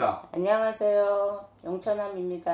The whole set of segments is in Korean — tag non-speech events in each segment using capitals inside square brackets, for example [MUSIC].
안녕하십니까 안녕하세요. 용천함입니다.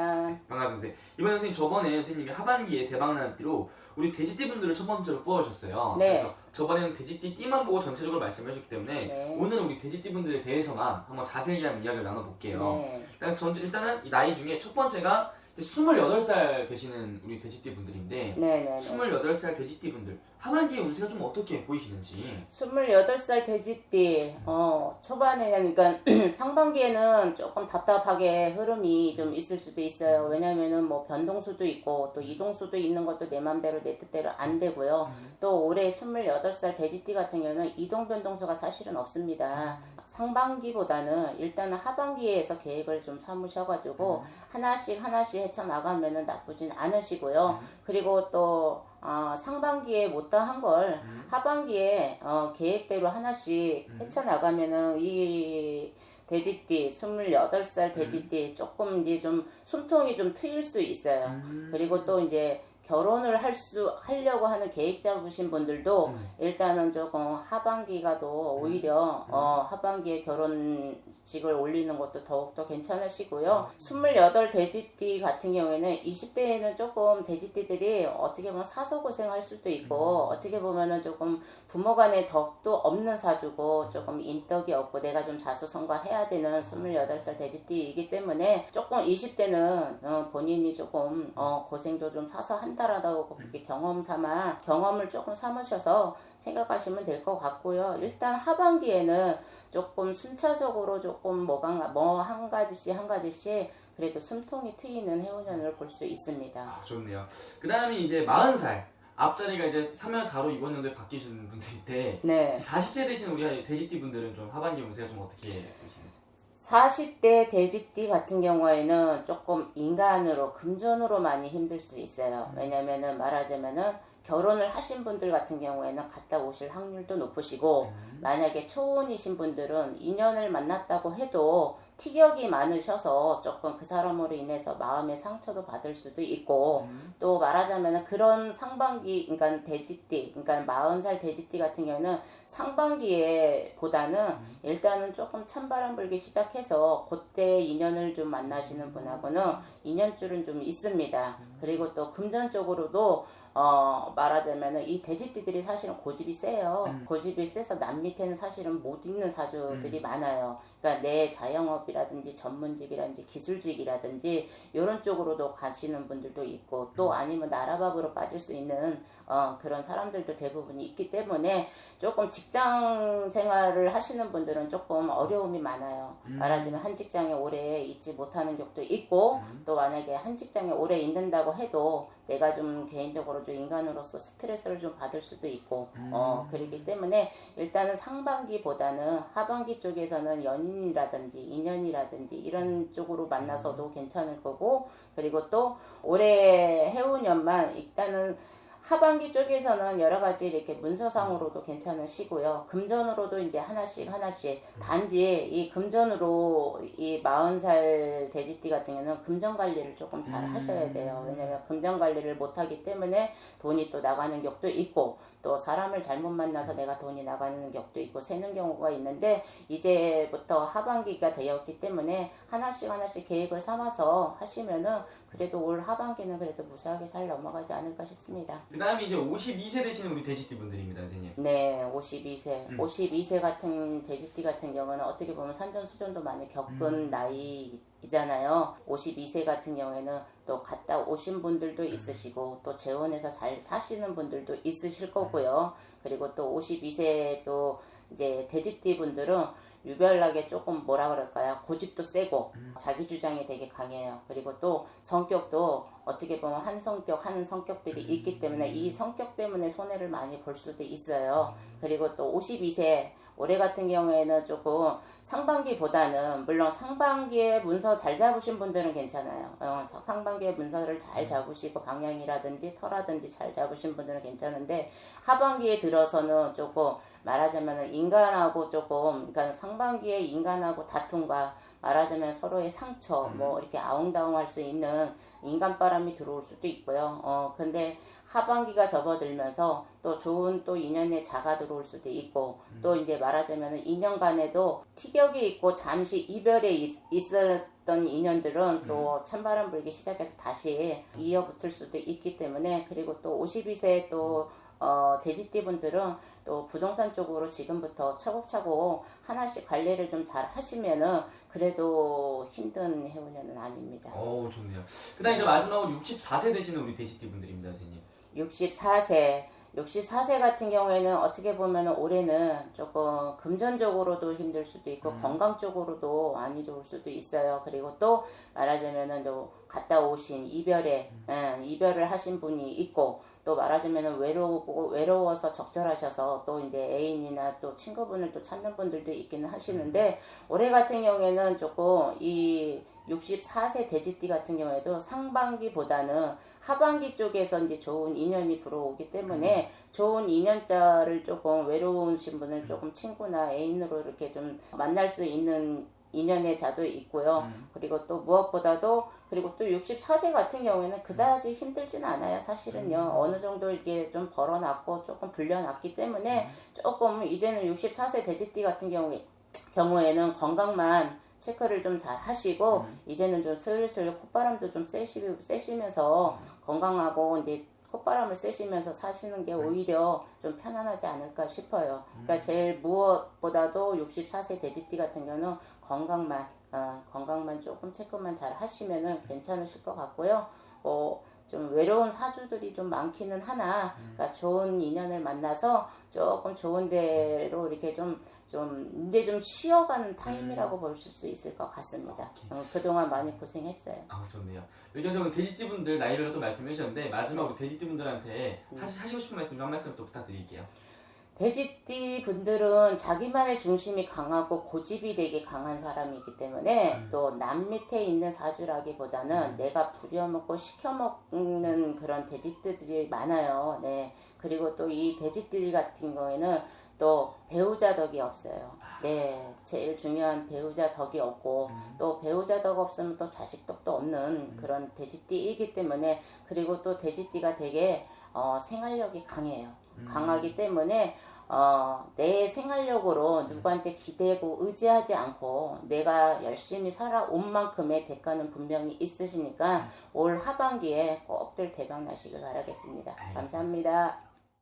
반갑습니다 선생님 이번에 선생님 저번에 선생님이 하반기에 대박나는 띠로 우리 돼지띠 분들을 첫 번째로 뽑아주셨어요 네. 그래서 저번에는 돼지띠 띠만 보고 전체적으로 말씀해 주셨기 때문에 네. 오늘은 우리 돼지띠 분들에 대해서만 한번 자세히 한번 이야기를 나눠볼게요 네. 일단 전 일단은 이 나이 중에 첫 번째가 28살 되시는 우리 돼지띠 분들인데 네네. 28살 돼지띠 분들 하반기의 운세가 좀 어떻게 보이시는지 28살 돼지띠, 어, 초반에, 그러니까 [CLEARS THROAT] 상반기에는 조금 답답하게 흐름이 좀 있을 수도 있어요. 왜냐면은 뭐 변동수도 있고 또 이동수도 있는 것도 내 맘대로 내 뜻대로 안 되고요. 또 올해 28살 돼지띠 같은 경우는 이동 변동수가 사실은 없습니다. 상반기보다는 일단은 하반기에서 계획을 좀 삼으셔가지고 하나씩 하나씩 헤쳐나가면은 나쁘진 않으시고요. 그리고 또 어, 상반기에 못다한 걸 하반기에 어, 계획대로 하나씩 헤쳐나가면은 이 돼지띠 28살 돼지띠 조금 이제 좀 숨통이 좀 트일 수 있어요. 음. 그리고 또 이제 결혼을 할 수 하려고 하는 계획 잡으신 분들도 일단은 조금 하반기가 더 오히려 어 하반기에 결혼식을 올리는 것도 더욱더 괜찮으시고요. 28 돼지띠 같은 경우에는 20대에는 조금 돼지띠들이 어떻게 보면 사서 고생할 수도 있고 어떻게 보면은 조금 부모 간의 덕도 없는 사주고 조금 인덕이 없고 내가 좀 자수성가해야 되는 28살 돼지띠이기 때문에 조금 20대는 어, 본인이 조금 어, 고생도 좀 사서 한 다라고 그렇게 경험 삼아 경험을 조금 삼으셔서 생각하시면 될 것 같고요. 일단 하반기에는 조금 순차적으로 조금 뭐가 뭐한 가지씩 한 가지씩 그래도 숨통이 트이는 해운년을 볼 수 있습니다. 아, 좋네요 그 다음에 이제 40살 앞자리가 이제 3월 4로 이번 연도에 바뀌신 분들인데 네. 40세 되신 우리 돼지띠 분들은 좀 하반기 운세가 좀 어떻게 보시는지 40대 돼지띠 같은 경우에는 조금 인간으로 금전으로 많이 힘들 수 있어요. 왜냐면은 말하자면은 결혼을 하신 분들 같은 경우에는 갔다 오실 확률도 높으시고 만약에 초혼이신 분들은 인연을 만났다고 해도 티격이 많으셔서 조금 그 사람으로 인해서 마음의 상처도 받을 수도 있고 또 말하자면 그런 상반기 그러니까 돼지띠 그러니까 40살 돼지띠 같은 경우는 상반기에 보다는 일단은 조금 찬바람 불기 시작해서 그때 인연을 좀 만나시는 분하고는 인연줄은 좀 있습니다. 그리고 또 금전적으로도 어 말하자면은 이 돼지띠들이 사실은 고집이 세요. 고집이 세서 남 밑에는 사실은 못 있는 사주들이 많아요. 그러니까 내 자영업이라든지 전문직이라든지 기술직이라든지 이런 쪽으로도 가시는 분들도 있고 또 아니면 나라밥으로 빠질 수 있는 어, 그런 사람들도 대부분이 있기 때문에 조금 직장 생활을 하시는 분들은 조금 어려움이 많아요. 말하자면 한 직장에 오래 있지 못하는 격도 있고 또 만약에 한 직장에 오래 있는다고 해도 내가 좀 개인적으로 좀 인간으로서 스트레스를 좀 받을 수도 있고 어 그렇기 때문에 일단은 상반기보다는 하반기 쪽에서는 연인이라든지 인연이라든지 이런 쪽으로 만나서도 괜찮을 거고 그리고 또 올해 해운년만 일단은 하반기 쪽에서는 여러 가지 이렇게 문서상으로도 괜찮으시고요. 금전으로도 이제 하나씩 하나씩 단지 이 금전으로 이 40살 돼지띠 같은 경우는 금전 관리를 조금 잘 하셔야 돼요. 왜냐면 금전 관리를 못 하기 때문에 돈이 또 나가는 격도 있고 또 사람을 잘못 만나서 내가 돈이 나가는 격도 있고 새는 경우가 있는데 이제부터 하반기가 되었기 때문에 하나씩 하나씩 계획을 삼아서 하시면은 그래도 올 하반기는 그래도 무사하게 잘 넘어가지 않을까 싶습니다. 그 다음에 이제 52세 되시는 우리 돼지띠 분들입니다 선생님 네, 52세. 52세 같은 돼지띠 같은 경우는 어떻게 보면 산전수전도 많이 겪은 나이이잖아요. 52세 같은 경우에는 또 갔다 오신 분들도 있으시고 또 재혼해서 잘 사시는 분들도 있으실 거고요. 그리고 또 52세 또 이제 돼지띠 분들은 유별나게 조금 뭐라 그럴까요? 고집도 세고 자기 주장이 되게 강해요. 그리고 또 성격도 어떻게 보면 한 성격 한 성격들이 있기 때문에 이 성격 때문에 손해를 많이 볼 수도 있어요. 그리고 또 52세 올해 같은 경우에는 조금 상반기보다는 물론 상반기에 문서 잘 잡으신 분들은 괜찮아요. 어, 저 상반기에 문서를 잘 잡으시고 방향이라든지 터라든지 잘 잡으신 분들은 괜찮은데 하반기에 들어서는 조금 말하자면 인간하고 조금 그러니까 상반기에 인간하고 다툼과 말하자면 서로의 상처 음. 뭐 이렇게 아웅다웅할 수 있는 인간바람이 들어올 수도 있고요. 어 근데 하반기가 접어들면서 또 좋은 또 인연의 자가 들어올 수도 있고 음. 또 이제 말하자면 2년간에도 티격이 있고 잠시 이별에 있, 있었던 인연들은 또 찬바람 불기 시작해서 다시 이어붙을 수도 있기 때문에 그리고 또 52세 또 어, 돼지띠 분들은 또 부동산 쪽으로 지금부터 차곡차곡 하나씩 관리를 좀 잘 하시면은 그래도 힘든 해운년은 아닙니다. 어우 좋네요. 그다음 이제 마지막으로 64세 되시는 우리 돼지띠 분들입니다, 선생님. 64세 64세 같은 경우에는 어떻게 보면 올해는 조금 금전적으로도 힘들 수도 있고 건강 쪽으로도 안 좋을 수도 있어요. 그리고 또 말하자면은 또 갔다 오신 이별에 예, 이별을 하신 분이 있고 또 말하자면은 외로우고 외로워서 적절하셔서 또 이제 애인이나 또 친구분을 또 찾는 분들도 있기는 하시는데 올해 같은 경우에는 조금 이 64세 돼지띠 같은 경우에도 상반기보다는 하반기 쪽에서 이제 좋은 인연이 불어오기 때문에 좋은 인연자를 조금 외로우신 분을 조금 친구나 애인으로 이렇게 좀 만날 수 있는 인연의 자도 있고요. 그리고 또 무엇보다도 그리고 또 64세 같은 경우에는 그다지 힘들진 않아요. 사실은요. 어느 정도 이게 좀 벌어놨고 조금 불려놨기 때문에 조금 이제는 64세 돼지띠 같은 경우에 경우에는 건강만 체크를 좀 잘 하시고 이제는 좀 슬슬 콧바람도 좀 쐬시, 쐬시면서 건강하고 이제 콧바람을 쐬시면서 사시는 게 오히려 좀 편안하지 않을까 싶어요. 그러니까 제일 무엇보다도 64세 돼지띠 같은 경우는 건강만 어, 건강만 조금 체크만 잘 하시면은 괜찮으실 것 같고요. 어, 좀 외로운 사주들이 좀 많기는 하나, 그러니까 좋은 인연을 만나서 조금 좋은 데로 이렇게 좀, 좀, 이제 좀 쉬어가는 타임이라고 보실 수 있을 것 같습니다. 어, 그동안 많이 고생했어요. 아우 좋네요. 여기서 오늘 돼지띠 분들 나이별로 또 말씀해 주셨는데 마지막으로 돼지띠 분들한테 하시, 하시고 싶은 말씀 한 말씀 또 부탁드릴게요. 돼지띠 분들은 자기만의 중심이 강하고 고집이 되게 강한 사람이기 때문에 또남 밑에 있는 사주라기보다는 내가 부려먹고 시켜먹는 그런 돼지띠들이 많아요. 네. 그리고 또 이 돼지띠 같은 경우에는 또 배우자 덕이 없어요. 네. 제일 중요한 배우자 덕이 없고 또 배우자 덕 없으면 또 자식 덕도 없는 그런 돼지띠이기 때문에 그리고 또 돼지띠가 되게 어, 생활력이 강해요. 강하기 때문에 어, 내 생활력으로 누구한테 기대고 의지하지 않고 내가 열심히 살아온 만큼의 대가는 분명히 있으시니까 올 하반기에 꼭들 대박 나시길 바라겠습니다. 알겠습니다. 감사합니다.